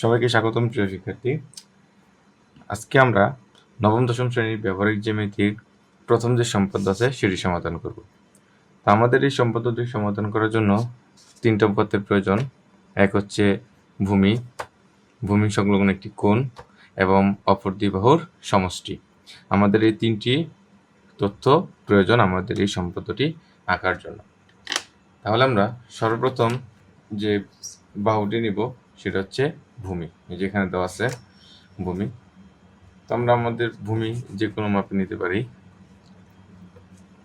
সবাইকে স্বাগতম, প্রিয় শিক্ষার্থী। আজকে আমরা নবম, দশম শ্রেণির ব্যবহারিক জ্যামিতির প্রথম যে সম্পদ আছে, সেটি সমাধান করব। তা আমাদের এই সম্পদটি সমাধান করার জন্য তিনটা পথের প্রয়োজন। এক হচ্ছে ভূমি ভূমি সংলগ্ন একটি কোণ এবং অপর দ্বিবাহুর সমষ্টি। আমাদের এই তিনটি তথ্য প্রয়োজন আমাদের এই সম্পদটি আঁকার জন্য। তাহলে আমরা সর্বপ্রথম যে বাহুটি নিব, সেটা হচ্ছে ভূমি যেখানে দেওয়া আছে ভূমি। তো আমরা আমাদের ভূমি যে কোনো মাপে নিতে পারি।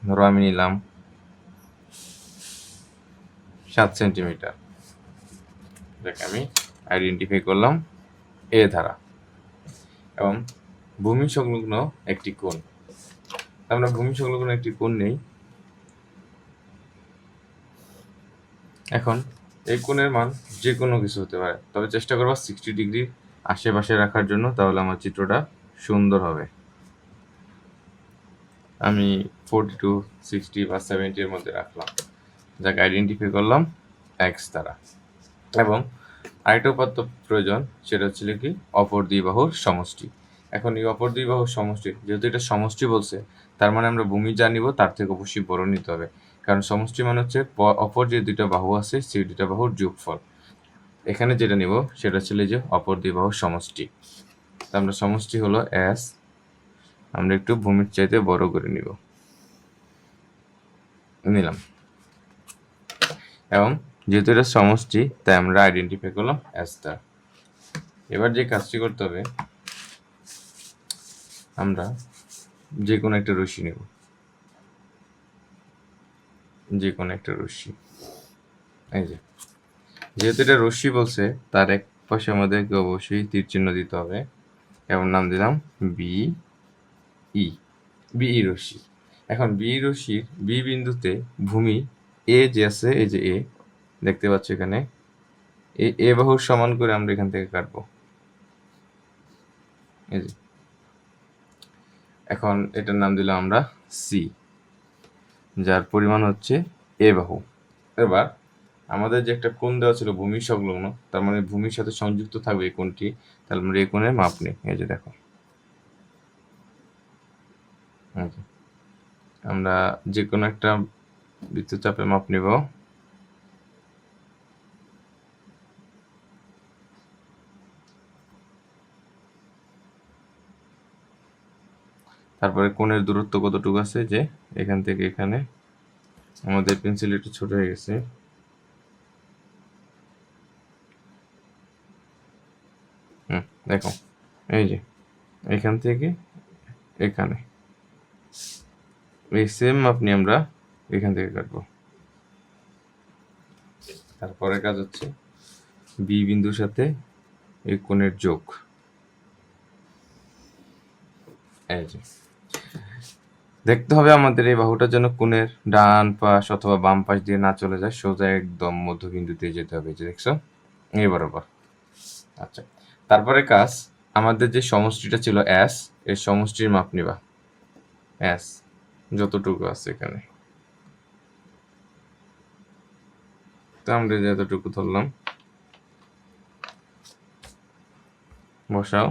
ধরো আমি নিলাম সাত সেন্টিমিটার। এটাকে আমি আইডেন্টিফাই করলাম এ ধারা। এবং ভূমি সংলগ্ন একটি কোণ। আমরা ভূমি সংলগ্ন একটি কোণ নেই। এখন এই কোণের মান যে কোনো কিছু হতে পারে। তবে চেষ্টা করব সিক্সটি ডিগ্রি আশেপাশে রাখার জন্য, তাহলে আমার চিত্রটা সুন্দর হবে। আমি ফোরটি টু সিক্সটি বা সেভেন্টির মধ্যে রাখলাম। যাকে আইডেন্টিফাই করলাম এক্স দ্বারা। এবং আরেকটা উপাত্ত প্রয়োজন, সেটা হচ্ছে কি, অপর দুই বাহুর সমষ্টি। এখন এই অপর দুই বাহুর সমষ্টি, যেহেতু এটা সমষ্টি বলছে, তার মানে আমরা ভূমি যা নিব, তার থেকে অবশ্যই বড় নিতে হবে। কারণ সমষ্টি মানে হচ্ছে অপর যে দুইটা বাহু আছে, সেই দুইটা বাহুর যোগফল। এখানে যেটা নিব, সেটা ছিল যে অপর দুই বাহুর সমষ্টি। তো আমরা সমষ্টি হলো এস আমরা একটু ভূমির চাইতে বড় করে নিব। নিলাম। এবং যেহেতু এটা সমষ্টি, তাই আমরা আইডেন্টিফাই করলাম এস দ্বারা এবার যে কাজটি করতে হবে, আমরা যে কোনো একটা রশি নেব। যে কোনো একটা রশ্মি। এই যে, যেহেতু এটা রশ্মি বলছে, তার এক পাশে আমাদেরকে অবশ্যই তীর চিহ্ন দিতে হবে। এবং নাম দিলাম বি ই বিই রশ্মি। এখন বি রশ্মির বি বিন্দুতে ভূমি এ যে আছে, এই যে এ, দেখতে পাচ্ছ এখানে এই এ বাহুর সমান করে আমরা এখান থেকে কাটবো। এই যে, এখন এটার নাম দিলাম আমরা সি। যার পরিমাণ হচ্ছে এ বাহু। এবার আমাদের যে একটা কোণ দেওয়া ছিল ভূমি সংলগ্ন, তার মানে ভূমির সাথে সংযুক্ত থাকবে এই কোণটি, তাহলে আমরা এই কোণের মাপ নেই। এই যে দেখো। আমরা যে কোনো একটা বিদ্যুৎ চাপের মাপ নিব। তারপরে কোণের দূরত্ব কতটুকু আছে? যে এখান থেকে এখানে আমাদের পেন্সিল একটু ছোট হয়ে গেছে। হুম, দেখো, এই যে, এখান থেকে এখানে। এই সেম আপনি আমরা এখান থেকে কাটবো। তারপরে কাজ হচ্ছে বি বিন্দুর সাথে এই কোণের যোগ। এই যে দেখতে হবে আমাদের এই বাহুটা যেন কোণের ডান পাশ অথবা বাম পাশ দিয়ে না চলে যায়, সোজা একদম মধ্যবিন্দুতে যেতে হবে যে দেখছ? এই বরাবর। আচ্ছা তারপরে কাজ, আমাদের যে সমষ্টিটা ছিল এস এই সমষ্টির মাপ নিবা। এস যতটুকু আছে এখানে। তো আমরা যতটুকু ধরলাম। বসাও।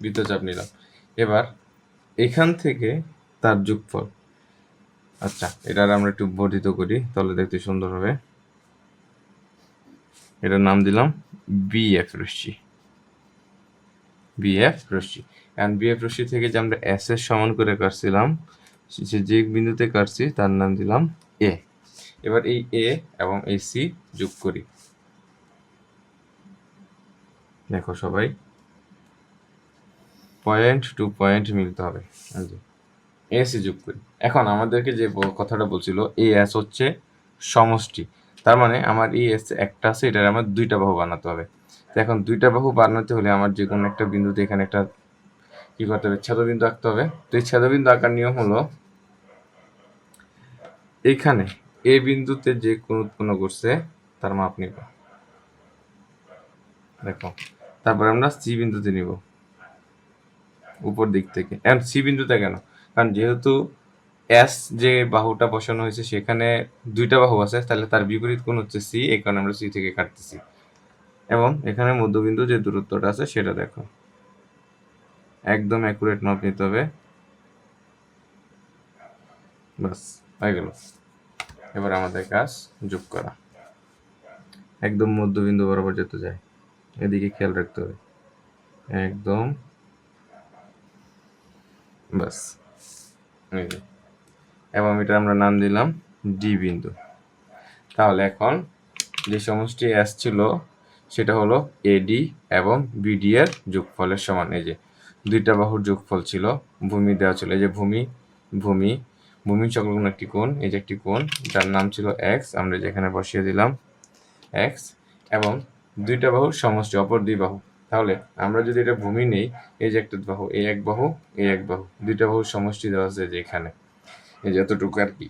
বৃত্তচাপ নিলাম। এবার এখান থেকে তার যোগফল। আচ্ছা এটার আমরা একটু বর্ধিত করি, তাহলে দেখতে সুন্দর হবে। এটার নাম দিলাম বিএফ রশ্মি। বিএফ রশ্মি। কারণ বিএফ রশ্মি থেকে যে আমরা এস এর সমান করে কাটছিলাম, সে যে বিন্দুতে কাটছি, তার নাম দিলাম এ এবার এই এ এবং এই সি যোগ করি। দেখো সবাই। পয়েন্ট টু পয়েন্ট মিলতে হবে। এসি যোগ করি। এখন আমাদেরকে যে কথাটা বলছিল এ এস হচ্ছে সমষ্টি। তার মানে আমার এই এস একটা আছে, এটার আমার দুইটা বাহু বানাতে হবে। তো এখন দুইটা বাহু বানাতে হলে আমার যে কোনো একটা বিন্দুতে এখানে একটা কি করতে হবে? ছেদবিন্দু আঁকতে হবে। তো এই ছেদবিন্দু আঁকার নিয়ম হলো এইখানে এ বিন্দুতে যে কোন উৎপন্ন করছে তার মাপ নিব। দেখো, তারপরে আমরা সি বিন্দুতে নিব। উপর দিক থেকে। এখন সি বিন্দুতে কেন? কারণ যেহেতু এস যে বাহুটা বসানো হয়েছে, সেখানে দুইটা বাহু আছে, তাহলে তার বিপরীত কোণ হচ্ছে সি এই কারণে আমরা সি থেকে কাটতেছি। এবং এখানে মধ্যবিন্দু যে দূরত্বটা আছে, সেটা দেখো। একদম অ্যাকুরেট মাপ নিতে হবে। বাস হয়ে গেল। এবার আমাদের কাজ যোগ করা। একদম মধ্যবিন্দু বরাবর যেতে যায় এদিকে খেয়াল রাখতে হবে। একদম বাস। এবং এটা আমরা নাম দিলাম ডি বিন্দু। তাহলে এখন যে সমষ্টি এস ছিল, সেটা হলো এডি এবং বিডি এর যোগফলের সমান। এই যে দুইটা বাহুর যোগফল ছিল, ভূমি দেওয়া ছিল। এই যে ভূমি ভূমি ভূমি সংলগ্ন একটি কোণ, এই যে একটি কোণ, যার নাম ছিল এক্স আমরা যেখানে বসিয়ে দিলাম এক্স এবং দুইটা বাহুর সমষ্টি, অপর দুই বাহু তাহলে আমরা যদি এটা ভূমি নেই, এই যে একটা বাহু, এই এক বাহু, এই এক বাহু, দুইটা বাহু সমষ্টি দেওয়া আছে যে এখানে। এই যে এতটুকু আর কি।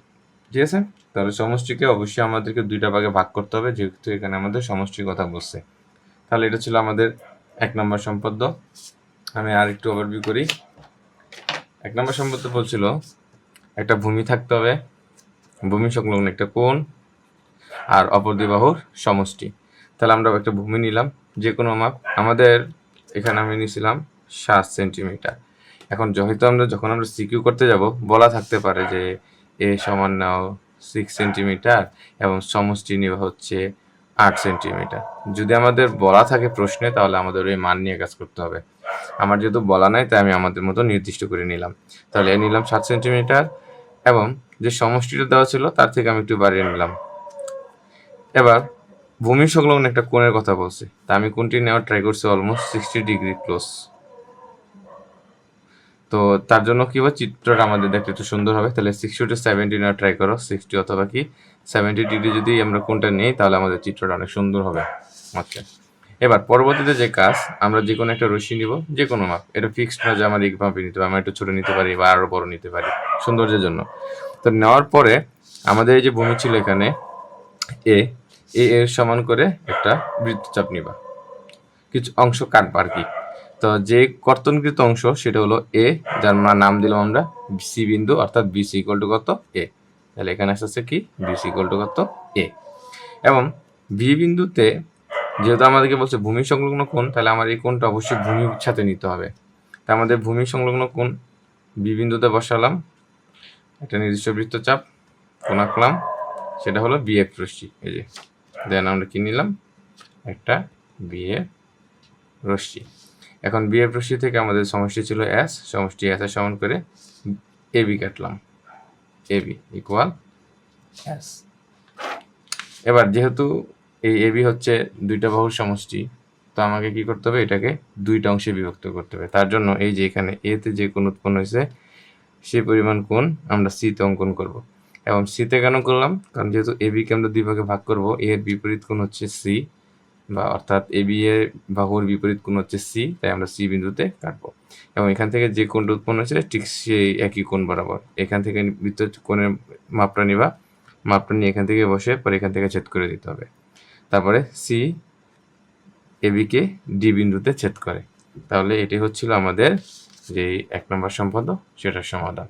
ঠিক আছে? তাহলে সমষ্টিকে অবশ্যই আমাদেরকে দুইটা ভাগে ভাগ করতে হবে, যেহেতু এখানে আমাদের সমষ্টির কথা বলছে। তাহলে এটা ছিল আমাদের এক নম্বর সম্পদ। আমি আর একটু ওভারভিউ করি। এক নম্বর সম্পদ বলছিল, একটা ভূমি থাকতে হবে ভূমি সংলগ্ন একটা কোণ, আর অপর দুই বাহুর সমষ্টি। তাহলে আমরা একটা ভূমি নিলাম যে কোনো মাপ। আমাদের এখানে আমি নিয়েছিলাম সাত সেন্টিমিটার। এখন যেহেতু আমরা, যখন আমরা সিকিউ করতে যাব, বলা থাকতে পারে যে এ সমান নাও সিক্স সেন্টিমিটার এবং সমষ্টি নেওয়া হচ্ছে আট সেন্টিমিটার। যদি আমাদের বলা থাকে প্রশ্নে, তাহলে আমাদের ওই মান নিয়ে কাজ করতে হবে। আমার যেহেতু বলা নাই, তাই আমি আমাদের মতো নির্দিষ্ট করে নিলাম। তাহলে নিলাম সাত সেন্টিমিটার এবং যে সমষ্টিটা দেওয়া ছিল, তার থেকে আমি একটু বাড়িয়ে নিলাম। এবার ভূমি সংলগ্ন একটা কোণের কথা বলছি। তা আমি কোনটি নেওয়ার ট্রাই করছি অলমোস্ট সিক্সটি ডিগ্রি ক্লোজ তো তার জন্য কি হবে চিত্রটা আমাদের দেখতে একটু সুন্দর হবে। তাহলে সিক্সটি টু সেভেন্টি নেওয়ার ট্রাই করো সিক্সটি অথবা কি সেভেন্টি ডিগ্রি যদি আমরা কোনটা নিই, তাহলে আমাদের চিত্রটা অনেক সুন্দর হবে। আচ্ছা। এবার পরবর্তীতে যে কাজ, আমরা যে কোনো একটা রশ্মি নিব, যে কোনো মাপ। এটা ফিক্সড না যে আমার এই মাপে নিতে পারি, আমরা একটু ছোটো নিতে পারি বা আরও বড় নিতে পারি, সৌন্দর্যের জন্য। তো নেওয়ার পরে আমাদের এই যে ভূমি ছিল এখানে, এ এ এর সমান করে একটা বৃত্তচাপ নিবা। কিছু অংশ কাটবা আর কি। তো যে কর্তনকৃত অংশ সেটা হলো এ, যার নাম দিলাম আমরা, সি বিন্দু, অর্থাৎ বিসি ইকুয়াল টু কত? এ। তাহলে এখানে আসছে কি? বিসি ইকুয়াল টু কত? এ। এবং বি বিন্দুতে যেহেতু আমাদেরকে বলছে ভূমি সংলগ্ন কোণ, তাহলে আমার এই কোণটা অবশ্যই ভূমির সাথে নিতে হবে। তা আমাদের ভূমি সংলগ্ন কোণ, বি বিন্দুতে বসালাম, একটা নির্দিষ্ট বৃত্তচাপ, কোণ আঁকলাম, সেটা হলো বিএফ রশ্মি এই যে। দেন আমরা কি নিলাম? একটা বিএফ রশ্মি। এখন বিএফ রশ্মি থেকে আমাদের সমষ্টি ছিল এস সমষ্টি এস এর সমান করে এবি কাটলাম। এবি ইকুয়াল এস এবার যেহেতু এই এবি হচ্ছে দুইটা বাহুর সমষ্টি, তো আমাকে কি করতে হবে? এটাকে দুইটা অংশে বিভক্ত করতে হবে। তার জন্য এই যে এখানে এতে যে কোন উৎপন্ন হয়েছে, সেই পরিমাণ কোণ আমরা সিতে অঙ্কন করব। এবং সিতে কেন করলাম? কারণ যেহেতু এবি কে আমরা দুই ভাগে ভাগ করব এর বিপরীত কোণ হচ্ছে সি বা অর্থাৎ এবি এর বাহুর বিপরীত কোণ হচ্ছে সি তাই আমরা সি বিন্দুতে কাটবো। এবং এখান থেকে যে কোণটা উৎপন্ন হয়েছে ঠিক সেই একই কোণ বরাবর। এখান থেকে বৃত্ত কোণের মাপটা নিবা। মাপটা নিয়ে এখান থেকে বসে পরে এখান থেকে ছেদ করে দিতে হবে। তারপরে সি এবিকে ডি বিন্দুতে ছেদ করে। তাহলে এটি হচ্ছিল আমাদের যে এক নম্বর সম্পদ, সেটার সমাধান।